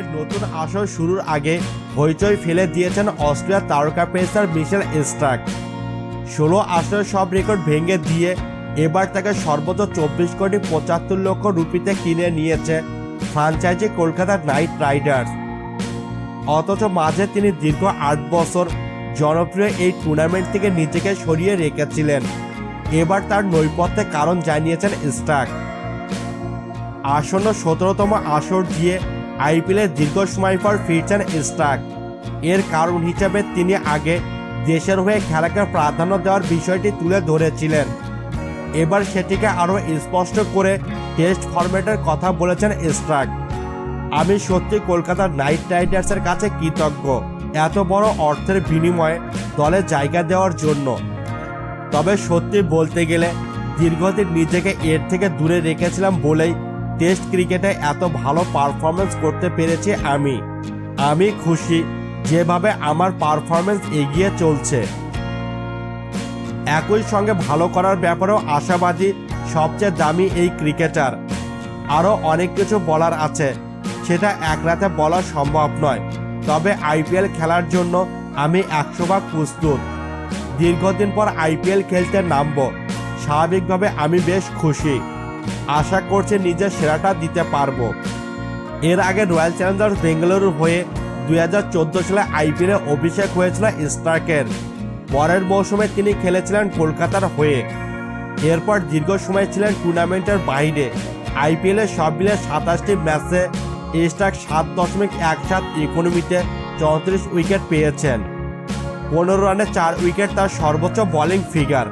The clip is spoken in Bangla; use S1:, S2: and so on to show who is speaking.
S1: আইপিএলের নতুন আসর শুরুর আগে হইচই ফেলে দিয়েছেন অস্ট্রেলিয়ার তারকা পেসার মিশেল স্টার্ক। ষোলো আসরের সব রেকর্ড ভেঙে দিয়ে এবার তাকে সর্বোচ্চ চব্বিশ কোটি পঁচাত্তর লক্ষ রুপিতে কিনে নিয়েছে ফ্রাঞ্চাইজি কলকাতার নাইট রাইডার্স। অথচ মাঝে তিনি দীর্ঘ আট বছর জনপ্রিয় এই টুর্নামেন্ট থেকে নিজেকে সরিয়ে রেখেছিলেন। এবার তার নৈপথ্যে কারণ জানিয়েছেন স্টার্ক। আসন্ন সতেরোতম আসর দিয়ে আইপিএলের দীর্ঘ সময় পর ফিরছেন স্টার্ক এর কারণ হিসেবে তিনি আগে দেশের হয়ে খেলাকে প্রাধান্য দেওয়ার বিষয়টি তুলে ধরেছিলেন। এবার সেটিকে আরও স্পষ্ট করে টেস্ট ফরম্যাটের কথা বলেছেন স্টার্ক আমি সত্যি কলকাতার নাইট রাইডার্সের কাছে কৃতজ্ঞ। এত বড় অর্থের বিনিময়ে দলে জায়গা দেওয়ার জন্য। তবে সত্যি বলতে গেলে দীর্ঘদিন নিজেকে এর থেকে দূরে রেখেছিলাম বলেই টেস্ট ক্রিকেটে এত ভালো পারফরমেন্স করতে পেরেছি আমি। আমি খুশি যেভাবে আমার পারফরমেন্স এগিয়ে চলছে। একই সঙ্গে ভালো করার ব্যাপারেও আশাবাদী সবচেয়ে দামি এই ক্রিকেটার। আরও অনেক কিছু বলার আছে, সেটা এক রাতে বলা সম্ভব নয়। তবে আইপিএল খেলার জন্য আমি একশো ভাগ প্রস্তুত। দীর্ঘদিন পর আইপিএল খেলতে নামব। স্বাভাবিকভাবে আমি বেশ খুশি। আশা করছি নিজের সেরাটা দিতে পারব। এর আগে রয়্যাল চ্যালেঞ্জার্স বেঙ্গালুরুর হয়ে দু হাজার চোদ্দ সালে আইপিএলে অভিষেক হয়েছিল স্টার্কের। পরের মৌসুমে তিনি খেলেছিলেন কলকাতার হয়ে। এরপর দীর্ঘ সময় ছিলেন টুর্নামেন্টের বাইরে। আইপিএলে সব মিলে সাতাশটি ম্যাচে স্টার্ক সাত দশমিক এক সাত ইকোনমিতে চৌত্রিশ উইকেট পেয়েছেন। পনেরো রানে চার উইকেট তার সর্বোচ্চ বোলিং ফিগার।